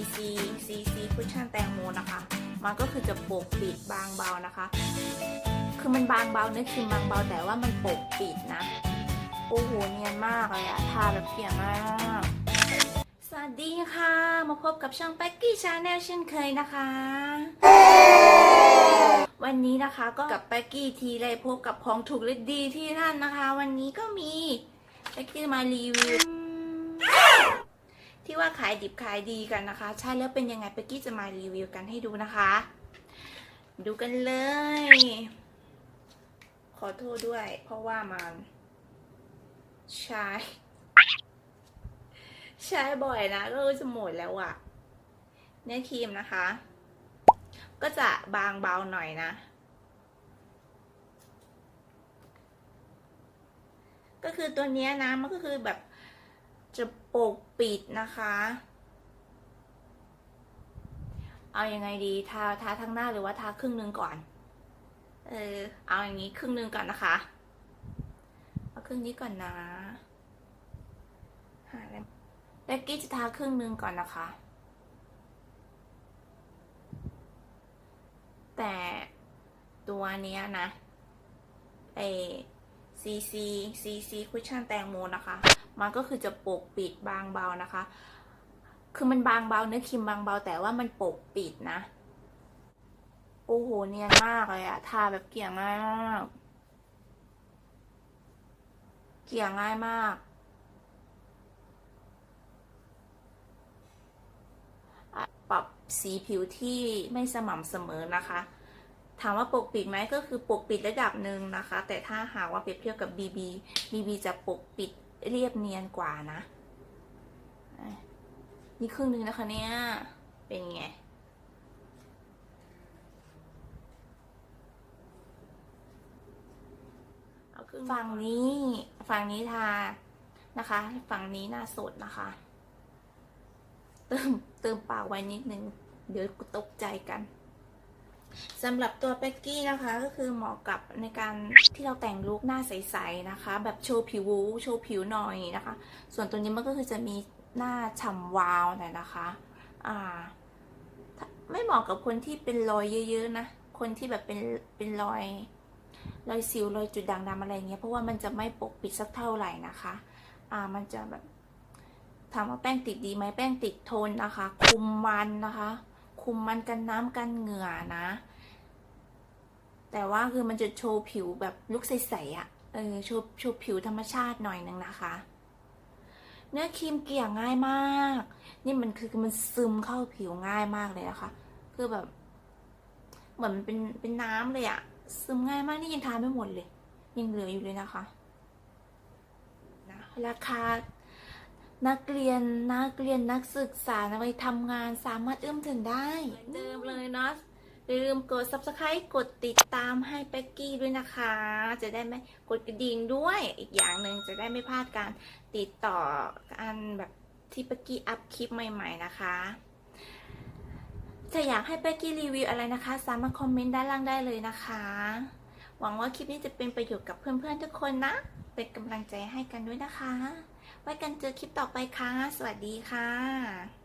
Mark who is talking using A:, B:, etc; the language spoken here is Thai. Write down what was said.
A: CC CC คุชชั่นแตงโมนะคะ มันก็คือจะปกปิดบางเบานะคะ คือมันบางเบาเนื้อครีมบางเบาแต่ว่ามันปกปิดนะ โอ้โหเนียนมากเลยอะทาแบบเกี่ยงมากสวัสดีค่ะ มาพบกับช่อง p ป๊กกี้ชาแนลเช่นเคยนะคะ วันนี้นะคะก็กับแป๊กกี้ทีไรพบกับของถูกและดีที่นั่นนะคะ วันนี้ก็มีแป๊กกี้มารีวิวาขายดิบขายดีกันนะคะ ใช่แล้วเป็นยังไงแป๊กกี้จะมารีวิวกันให้ดูนะคะ ดูกันเลย ขอโทษด้วย เพราะว่ามันใช้ใช้บ่อยนะก็จะหมดแล้วอะเนื้อครีมนะคะ ก็จะบางเบาหน่อยนะ ก็คือตัวเนี้นะมันก็คือแบบ จะปกปิดนะคะ เอาอยัางไงดีทาทาทั้งหน้าหรือว่าทาครึ่งนึงก่อน เออ เอาอย่างนี้ครึ่งนึงก่อนนะคะ เอาครึ่งนี้ก่อนนะหาแล้วเบกกี้จะทาครึ่งนึงก่อนนะคะ แต่ตัวเนี้ยนะไอ ซีซีซีซีคุชชั่นแตงโมนะคะ มันก็คือจะปกปิดบางเบานะคะ คือมันบางเบาเนื้อครีมบางเบาแต่ว่ามันปกปิดนะ โอ้โหเนียนมากเลยอะทาแบบเกลี่ยง่ายมาก เกลี่ยง่ายมาก ปรับสีผิวที่ไม่สม่ำเสมอนะคะ ถามว่าปกปิดไหมก็คือปกปิดระดับหนึ่งนะคะ แต่ถ้าหากว่าเปรียบเทียบกับ BB BB จะปกปิดเรียบเนียนกว่านะอะนี่ครึ่งนึงนะคะเนี่ย เป็นไงเอาครึ่งฝั่งนี้ฝั่งนี้ทานะคะ ฝั่งนี้หน้าสดนะคะ เติมเติมปากไว้นิดนึง เดี๋ยวตกใจกัน สำหรับตัวเป๊กกี้นะคะก็คือเหมาะกับในการที่เราแต่งลุคหน้าใสๆนะคะ แบบโชว์ผิวโชว์ผิวหน่อยนะคะ ส่วนตัวนี้มันก็คือจะมีหน้าฉ่ำวาวหน่อยนะคะอ่าไม่เหมาะกับคนที่เป็นรอยเยอะ ๆ นะ คนที่แบบเป็นเป็นรอยรอยสิวรอยจุดด่างดำอะไรเงี้ยเพราะว่ามันจะไม่ปกปิดสักเท่าไหร่นะคะ อ่ามันจะแบบถามว่าแป้งติดดีไหมแป้งติดทนนะคะ คุมมันนะคะ คุมมันกันน้ำกันเหงื่อนะ แต่ว่าคือมันจะโชว์ผิวแบบลุกใสๆอะ่ะเออโชว์โชว์ผิวธรรมชาติหน่อยนึงนะคะ เนื้อครีมเกลี่ยง่ายมาก นี่มันคือมันซึมเข้าผิวง่ายมากเลยนะคะ คือแบบ เหมือนมันเป็นเป็นน้ำเลยอะซึมง่ายมากนี่ยังทานไม่หมดเลย ยังเหลืออยู่เลยนะคะนะราคา นักเรียนนักเรียนนักศึกษาไปทำงานสามารถเอื้อมถึงได้เดิมเลยเนาะอย่าลืมกด subscribe กดติดตามให้เป๊กกี้ด้วยนะคะ จะได้ไม่กดกระดิ่งด้วย อีกอย่างหนึ่งจะได้ไม่พลาดการติดต่อการแบบที่เป๊กกี้อัพคลิปใหม่ ๆนะคะถ้าอยากให้เป๊กกี้รีวิวอะไรนะคะ สามารถคอมเมนต์ด้านล่างได้เลยนะคะ หวังว่าคลิปนี้จะเป็นประโยชน์กับเพื่อนๆทุกคนนะ เป็นกำลังใจให้กันด้วยนะคะ ไว้กันเจอคลิปต่อไปค่ะ สวัสดีค่ะ